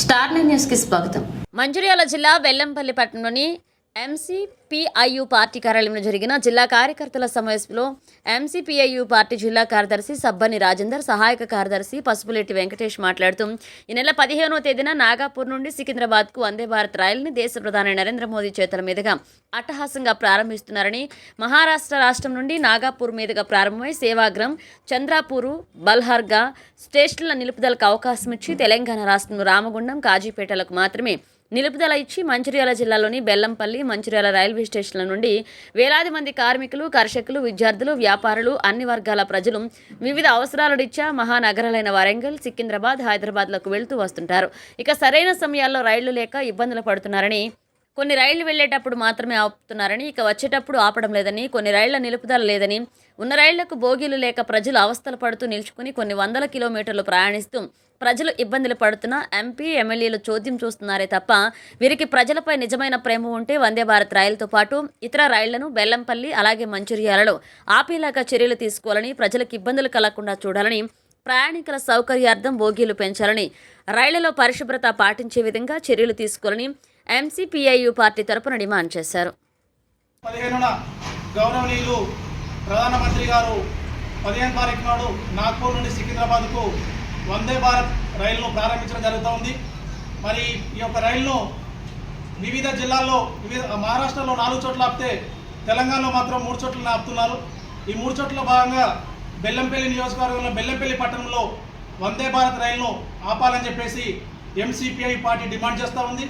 Star న్యూస్కి స్వాగతం. మంచిర్యాల జిల్లా వెల్లంపల్లి పట్టణంలోని ఎంసీపీఐయు పార్టీ కార్యాలయంలో జరిగిన జిల్లా కార్యకర్తల సమావేశంలో ఎంసీపీఐయు పార్టీ జిల్లా కార్యదర్శి సబ్బని రాజేందర్ సహాయక కార్యదర్శి పసుపులెట్టి వెంకటేష్ మాట్లాడుతూ ఈ నెల పదిహేనో తేదీన నాగాపూర్ నుండి సికింద్రాబాద్కు వందే భారత్ రైలుని దేశ ప్రధాని నరేంద్ర మోదీ చేతుల మీదుగా అట్టహాసంగా ప్రారంభిస్తున్నారని మహారాష్ట్ర రాష్ట్రం నుండి నాగాపూర్ మీదుగా ప్రారంభమై సేవాగ్రం చంద్రాపూరు బల్హార్గా స్టేషన్ల నిలుపుదలకు అవకాశం ఇచ్చి తెలంగాణ రాష్ట్రం రామగుండం కాజీపేటలకు మాత్రమే నిలుపుదల ఇచ్చి మంచిర్యాల జిల్లాలోని బెల్లంపల్లి మంచిర్యాల రైల్వే స్టేషన్ల నుండి వేలాది మంది కార్మికులు కర్షకులు విద్యార్థులు వ్యాపారులు అన్ని వర్గాల ప్రజలు వివిధ అవసరాల రీత్యా మహానగరాలైన వరంగల్ సికింద్రాబాద్ హైదరాబాద్లకు వెళ్తూ వస్తుంటారు. ఇక సరైన సమయాల్లో రైళ్ళు లేక ఇబ్బందులు పడుతున్నారని కొన్ని రైళ్ళు వెళ్ళేటప్పుడు మాత్రమే ఆపుతున్నారని ఇక వచ్చేటప్పుడు ఆపడం లేదని కొన్ని రైళ్ళ నిలుపుదల లేదని ఉన్న రైళ్ళకు బోగీలు లేక ప్రజలు అవస్థలు పడుతూ నిల్చుకుని కొన్ని వందల కిలోమీటర్లు ప్రయాణిస్తూ ప్రజలు ఇబ్బందులు పడుతున్న ఎంపీ ఎమ్మెల్యేలు చోద్యం చూస్తున్నారే తప్ప వీరికి ప్రజలపై నిజమైన ప్రేమ ఉంటే వందే భారత్ రైలుతో పాటు ఇతర రైళ్ళను బెల్లంపల్లి అలాగే మంచిర్యాలలో ఆపేలాగా చర్యలు తీసుకోవాలని ప్రజలకు ఇబ్బందులు కలగకుండా చూడాలని ప్రయాణికుల సౌకర్యార్థం బోగీలు పెంచాలని రైళ్ళలో పరిశుభ్రత పాటించే విధంగా చర్యలు తీసుకోవాలని ఎంసీపీఐయు పార్టీ తరపున డిమాండ్ చేశారు. పదిహేనున గౌరవనీయులు ప్రధానమంత్రి గారు పదిహేను తారీఖు నాడు నాగ్పూర్ నుండి సికింద్రాబాద్కు వందే భారత్ రైలును ప్రారంభించడం జరుగుతోంది. మరి ఈ యొక్క రైలును వివిధ జిల్లాల్లో వివిధ మహారాష్ట్రలో నాలుగు చోట్ల ఆపితే తెలంగాణలో మాత్రం మూడు చోట్ల ఆపుతున్నారు. ఈ మూడు చోట్ల భాగంగా బెల్లంపల్లి నియోజకవర్గంలో బెల్లంపల్లి పట్టణంలో వందే భారత్ రైలును ఆపాలని చెప్పేసి ఎంసీపీఐ పార్టీ డిమాండ్ చేస్తూ ఉంది.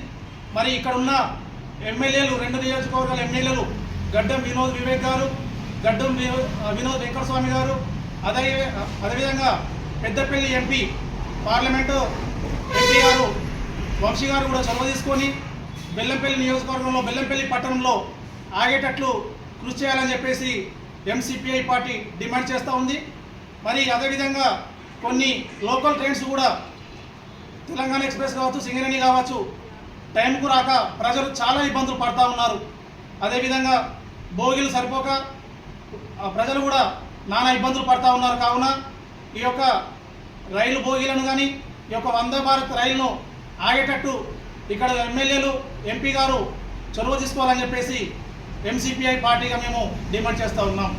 మరి ఇక్కడ ఉన్న ఎమ్మెల్యేలు రెండు నియోజకవర్గాల ఎమ్మెల్యేలు గడ్డం వినోద్ వివేక్ గారు గడ్డం వినో- వినోద్ వెంకటస్వామి గారు అదే అదేవిధంగా పెద్దపల్లి ఎంపీ పార్లమెంటు ఎంపీ గారు వంశీ గారు కూడా చొరవ తీసుకొని బెల్లంపల్లి నియోజకవర్గంలో బెల్లంపల్లి పట్టణంలో ఆగేటట్లు కృషి చేయాలని చెప్పేసి ఎంసీపీఐ పార్టీ డిమాండ్ చేస్తూ ఉంది. మరి అదేవిధంగా కొన్ని లోకల్ ట్రైన్స్ కూడా తెలంగాణ ఎక్స్ప్రెస్ కావచ్చు సింగరేణి కావచ్చు టైంకు రాక ప్రజలు చాలా ఇబ్బందులు పడతా ఉన్నారు. అదేవిధంగా భోగిలు సరిపోక ప్రజలు కూడా నానా ఇబ్బందులు పడతా ఉన్నారు. కావున ఈ యొక్క రైలు భోగిలను కానీ ఈ యొక్క వందే భారత్ రైలును ఆగేటట్టు ఇక్కడ ఎమ్మెల్యేలు ఎంపీ గారు చొరవ తీసుకోవాలని చెప్పేసి ఎంసీపీఐ పార్టీగా మేము డిమాండ్ చేస్తూ ఉన్నాం.